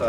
Та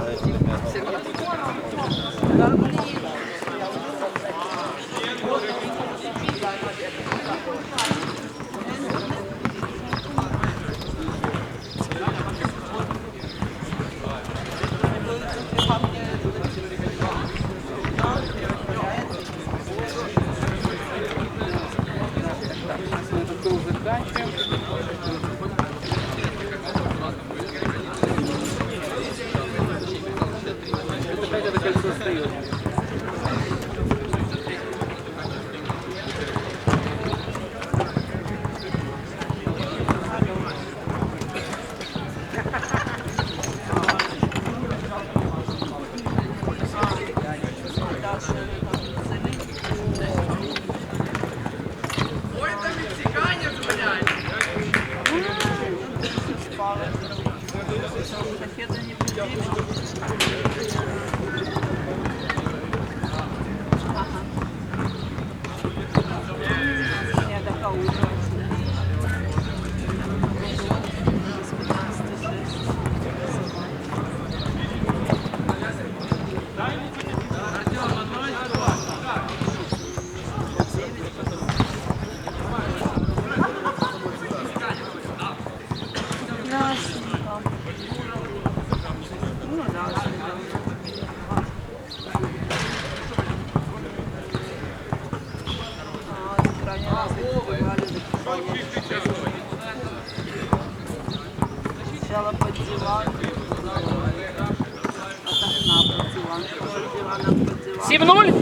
7-0?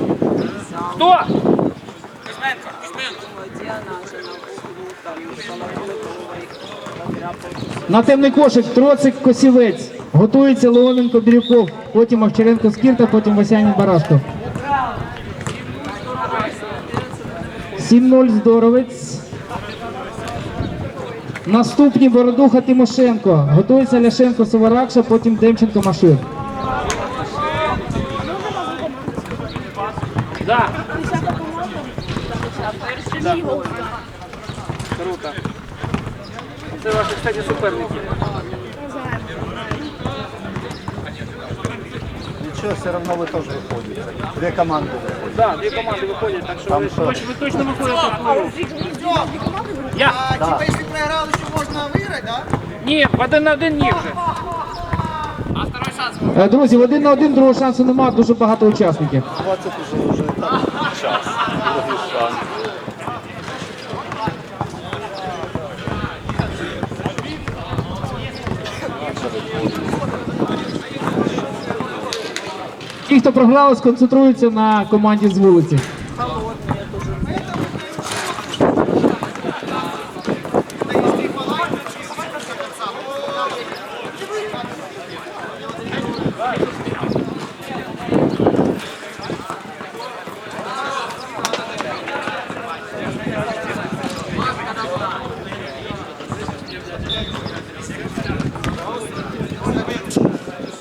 Хто? На темний кошик Троцик Косівець. Готується Леоненко Бірюков, потім Овчаренко Скірта, потім Васянін Барашко. 7-0 Здоровець. Наступні Бородуха Тимошенко. Готується Ляшенко Соворакша, потім Демченко Машир. Да. Да. Круто. Це ваші, кстати, суперники. Ничего, все равно вы тоже выходите. Две команды выходят. Да, дві команди виходять, так що Там ви, що? точ- ви точно виходите в плей-офф. Я? А типа если проиграл, еще можно выиграть, да? Ні, в один на один ні вже. Е, Друзі, один на один другого шансу немає, дуже багато учасників. Хватит уже, уже так час. Другий шанс. Ті, хто програли, сконцентруються на команді з вулиці.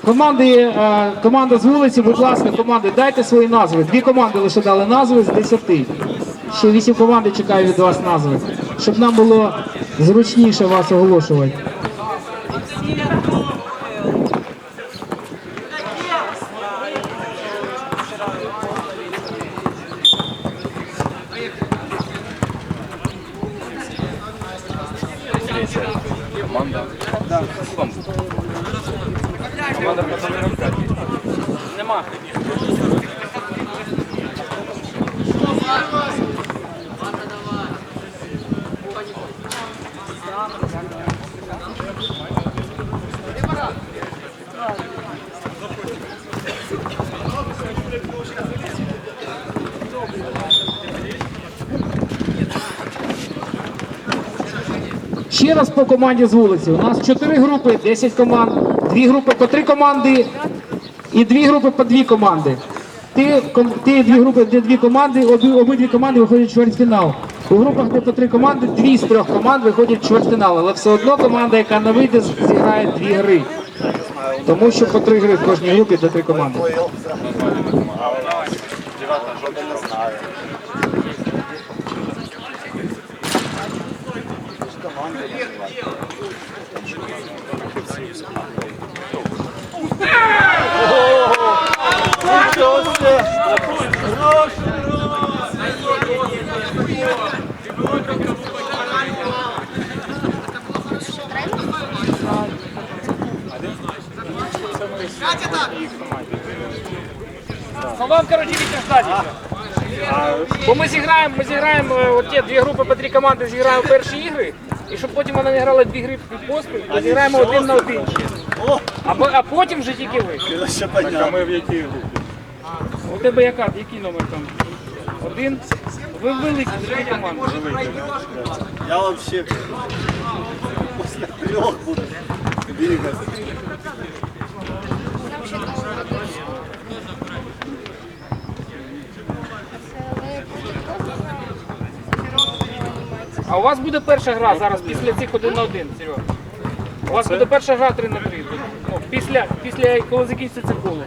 Команди, е, команда з вулиці, будь ласка, команди, дайте свої назви. Дві команди лише дали назви з десяти. Ще вісім команд чекаю від вас назви, щоб нам було зручніше вас оголошувати. Нема. Ще раз по команді з вулиці. У нас чотири групи, 10 команд, дві групи по три команди і дві групи по дві команди. Ком- ті дві групи, де дві команди, обі, обидві команди виходять в чвертьфінал. У групах, де по три команди, дві з трьох команд виходять в чвертьфінал. Але все одно команда, яка не вийде, зіграє дві гри. Тому що по три гри в кожній групі де три команди. Девятая Вам, короче, Вітя, ждать. Бо ми зіграємо, ми зіграємо е, от ті дві групи по три команди зіграємо перші ігри, і щоб потім вона не грала дві гри поспіль, то зіграємо один на один ще. А, а потім вже тільки ви. Ще понятно. Ми в якій групі? У тебе яка? Який номер там? Один? Ви великі, дві команди. Я вообще после трех буду бегать. У вас буде перша гра зараз після цих один на один, Серега. У вас буде перша гра 3 на 3. Ну, після, після коли закінчиться це коло.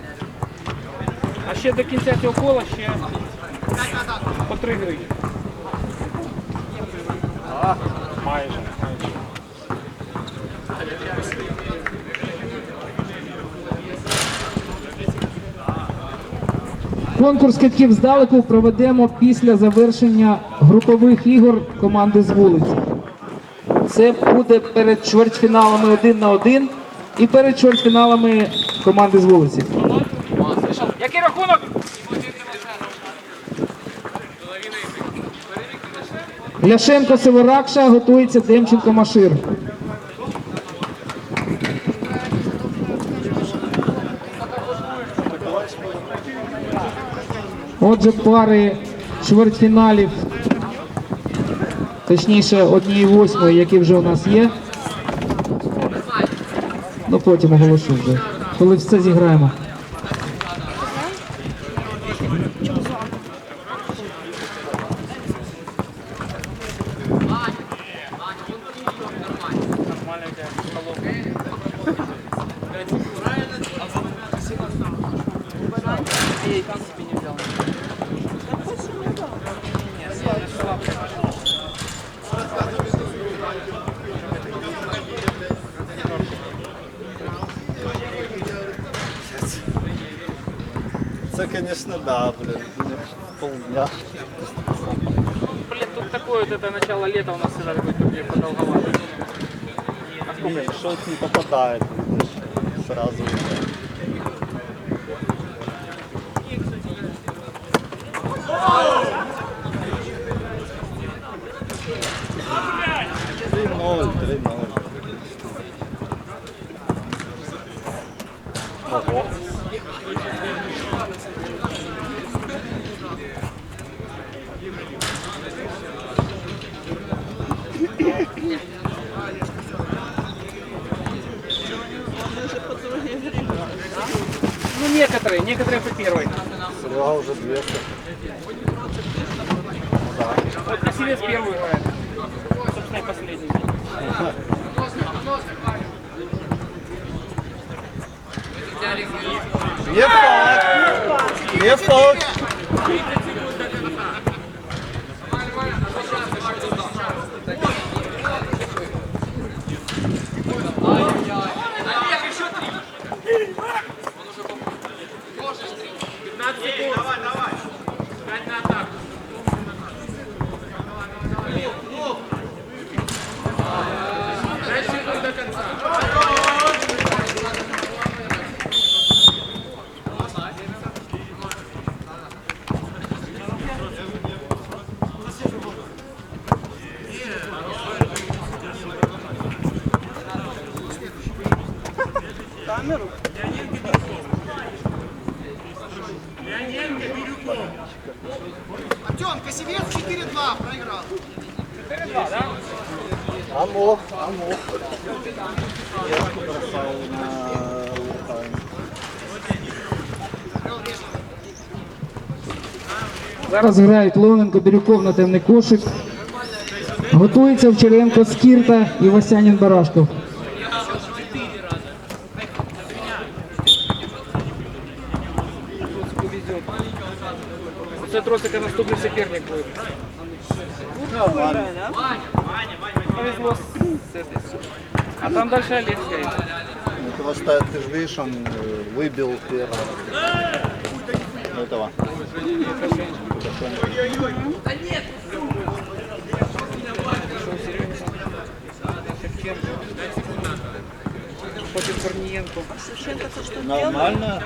А ще до кінця цього кола ще по три гри. Майже. Конкурс китків здалеку проведемо після завершення групових ігор команди з вулиці. Це буде перед чвертьфіналами один на один і перед чвертьфіналами команди з вулиці. Який рахунок? Ляшенко Северакша готується Демченко Машир. Отже, пари чвертьфіналів, точніше однієї восьмої, які вже у нас є. Ну потім оголошу вже, коли все зіграємо. Це, звісно, да, блин. Полдня. Блин, тут такое вот это начало лета у нас всегда такой турнир продолговатый. Ні, щось не попадає. Сразу. Три Ну некоторые, по первой. Серега уже 200. Вот Красивец первый играет. Собственно, и последний. Не факт. Не А мог, а мог. Я бросал на Лухань. Зараз грають Леоненко, Бірюков на темний кошик. Готується Овчаренко, Скірта і Васянін Барашков. Це тросика наступний соперник будет. повезло с этой. А там дальше Олег стоит. Этого ставит, ты он э, выбил первого. Этого. Да нет! Сученко то, что Нормально.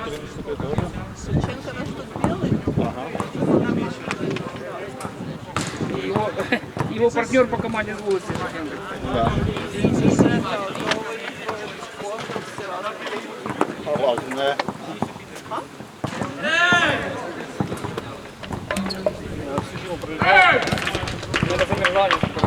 Сученко то, что его партнер по команде с волосы. Да. Поважное. Эй! Надо померзание.